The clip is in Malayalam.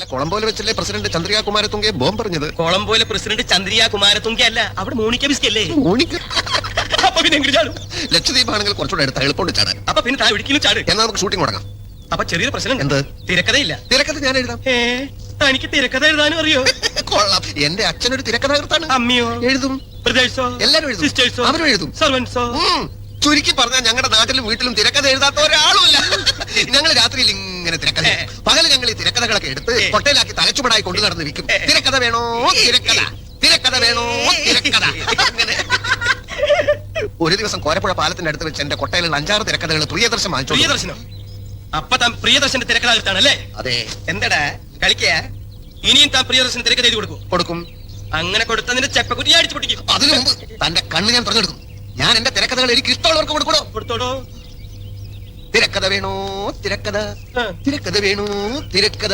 അല്ല കൊളംബോയിൽ വെച്ചല്ലേ പ്രസിഡന്റ് ചന്ദ്രിക കുമാരത്തുങ്കെ ബോംബ് പറഞ്ഞത് കൊളംബോയിലെ പ്രസിഡന്റ് ചന്ദ്രിക കുമാരത്തുങ്ക അല്ല അവിടെ മോണിക്ക ബിസ്കി അല്ലേ? മോണിക്ക? അപ്പൊ പിന്നെ എങ്ങനെ ചാടും. ലക്ഷദ്വീപ് ആണെങ്കിൽ കുറച്ചുകൂടെ അടുത്ത് എളുപ്പമുണ്ട് ചാടാൻ. അപ്പൊ പിന്നെ താഴെ ഒരിക്കലും ചാട്. എന്നാ നമുക്ക് ഷൂട്ടിംഗ് തുടങ്ങാം അപ്പൊ ചെറിയൊരു പ്രശ്നം എന്ത്? തിരക്കഥയില്ല. തിരക്കഥ ഞാൻ എഴുതാം. ഏ തനിക്ക് തിരക്കഥ എഴുതാനും അറിയോ? കൊള്ളാം. എന്റെ അച്ഛൻ ഒരു തിരക്കഥാകൃത്താണ് അമ്മയോ? എഴുതും. ബ്രദേഴ്സോ എല്ലാരും എഴുതും. സിസ്റ്റേഴ്സോ? അവരും എഴുതും. സർവൻസോ. ചുരുക്കി പറഞ്ഞാൽ ഞങ്ങളുടെ നാട്ടിലും വീട്ടിലും തിരക്കഥ എഴുതാത്ത ഒരാളുമില്ല ഞങ്ങൾ രാത്രിയിൽ തിരക്കഥ. പകൽ ഞങ്ങൾ ഈ തിരക്കഥകളൊക്കെ എടുത്ത്. കൊട്ടയിലാക്കി തലച്ചുമടായി കൊണ്ടു നടന്ന് വിൽക്കും തിരക്കഥ വേണോ? തിരക്കഥ. തിരക്കഥ വേണോ? തിരക്കഥ. അങ്ങനെ ഒരു ദിവസം കോരപ്പുഴ പാലത്തിന്റെ അടുത്ത് വെച്ച് എന്റെ കൊട്ടയിലുള്ള അഞ്ചാറ് തിരക്കഥകൾ പ്രിയദർശനം വാങ്ങിച്ചു പ്രിയദർശനോ? അപ്പൊ താൻ പ്രിയദർശന്റെ തിരക്കഥ എടുത്താണല്ലേ അതെ. എന്തടാ? കളിക്കയാ? ഇനിയും താൻ പ്രിയദർശന തിരക്കഥ എഴുതി കൊടുക്കും? കൊടുക്കും. അങ്ങനെ കൊടുത്തതിന്റെ ചെപ്പക്കുറ്റി അടിച്ചു പൊട്ടിക്കും അതിനു മുമ്പ് തന്റെ കണ്ണ് ഞാൻ തുറന്നെടുക്കും. ഞാൻ എന്റെ തിരക്കഥകൾ എനിക്ക് ഇഷ്ടമുള്ളവർക്ക് കൊടുക്കണോ കൊടുത്തോടോ? തിരക്കഥ വേണോ തിരക്കഥ ആ. തിരക്കഥ വേണോ തിരക്കഥ